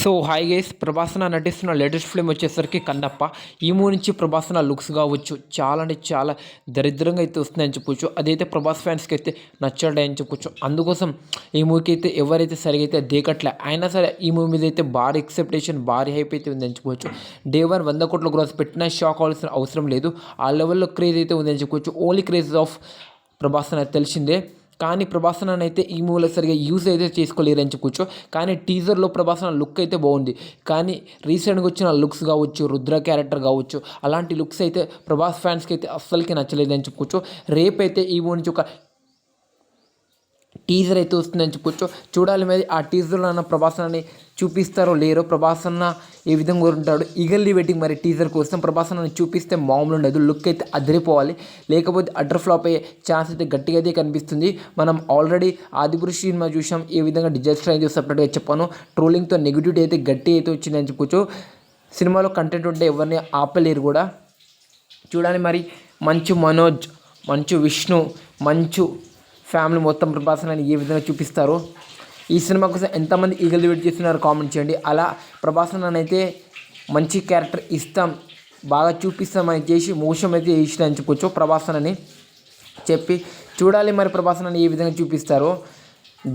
So hi guys ప్రభాసన నటిస్తున్న latest film వచ్చేసరికి కన్నప్ప. ఈ మూవీ నుంచి ప్రభాసన లుక్స్ కావచ్చు చాలా అంటే చాలా దరిద్రంగా అయితే వస్తుందని చెప్పొచ్చు. అదైతే ప్రభాస్ ఫ్యాన్స్కి అయితే నచ్చడే అని చెప్పొచ్చు. అందుకోసం ఈ మూవీకి అయితే ఎవరైతే సరిగా అయితే దేకట్లే అయినా సరే ఈ మూవీ మీద అయితే భారీ ఎక్సెప్టేషన్ భారీ హైప్ అయితే ఉందని చెప్పొచ్చు. డే వన్ వంద కోట్ల గ్రోస్ పెట్టినా షాక్ అవ్వాల్సిన అవసరం లేదు. ఆ లెవెల్లో క్రేజ్ అయితే ఉందని చెప్పొచ్చు. ఓన్లీ క్రేజ్ ఆఫ్ ప్రభాస్ అనేది తెలిసిందే. కానీ ప్రభాసన అయితే ఈ మూవీలో సరిగా యూజ్ అయితే చేసుకోలేరని చెప్పుకోవచ్చు కానీ టీజర్లో ప్రభాసన లుక్ అయితే బాగుంది. కానీ రీసెంట్గా వచ్చిన లుక్స్ కావచ్చు రుద్ర క్యారెక్టర్ కావచ్చు అలాంటి లుక్స్ అయితే ప్రభాస్ ఫ్యాన్స్కి అయితే అస్సలకి నచ్చలేదని అని చెప్పుకోవచ్చు రేపైతే ఈ మూవీ నుంచి ఒక టీజర్ అయితే వస్తుందని చెప్పొచ్చు. చూడాలి మరి ఆ టీజర్లో అన్న ప్రభాసనని చూపిస్తారో లేరో? ప్రభాసన్న ఏ విధంగా ఉంటాడు? ఈగల్లీ వెయిటింగ్ మరి టీజర్ కోసం ప్రభాసనని చూపిస్తే మామూలు ఉండదు. లుక్ అయితే అదిరిపోవాలి. లేకపోతే అటర్ ఫ్లాప్ అయ్యే ఛాన్స్ అయితే గట్టిగా అయితే కనిపిస్తుంది. మనం ఆల్రెడీ ఆదిపురుష్ సినిమా చూసాం ఏ విధంగా డిజాస్టర్ అయితే సపరేట్గా చెప్పాను. ట్రోలింగ్తో నెగిటివిటీ అయితే గట్టి అయితే వచ్చిందని చెప్పొచ్చు. సినిమాలో కంటెంట్ ఉంటే ఎవరిని ఆపలేరు కూడా. చూడాలి మరి. మంచు మనోజ్ మంచు విష్ణు మంచు ఫ్యామిలీ మొత్తం ప్రభాసనని ఏ విధంగా చూపిస్తారో. ఈ సినిమా కోసం ఎంతమంది ఈగలు వెయిట్ చేస్తున్నారో కామెంట్ చేయండి. అలా ప్రభాస్ అయితే మంచి క్యారెక్టర్ ఇస్తాం బాగా చూపిస్తామని చేసి మోసం అయితే చేసిన అని చెప్పొచ్చు ప్రభాసన్ అని చెప్పి చూడాలి మరి ప్రభాసన్ అని ఏ విధంగా చూపిస్తారో.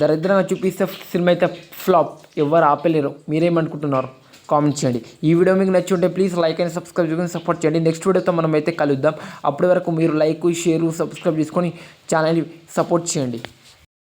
దరిద్రంగా చూపిస్తే సినిమా అయితే ఫ్లాప్ ఎవరు ఆపలేరు. మీరేమనుకుంటున్నారు కామెంట్ చేయండి. ఈ వీడియో మీకు నచ్చి ఉంటే ప్లీజ్ లైక్ అండ్ సబ్స్క్రైబ్ చేసుకుని సపోర్ట్ చేయండి. నెక్స్ట్ వీడియోతో మనం అయితే కలుద్దాం. అప్పటి వరకు మీరు లైక్ షేర్ సబ్స్క్రైబ్ చేసుకొని ఛానల్ని సపోర్ట్ చేయండి.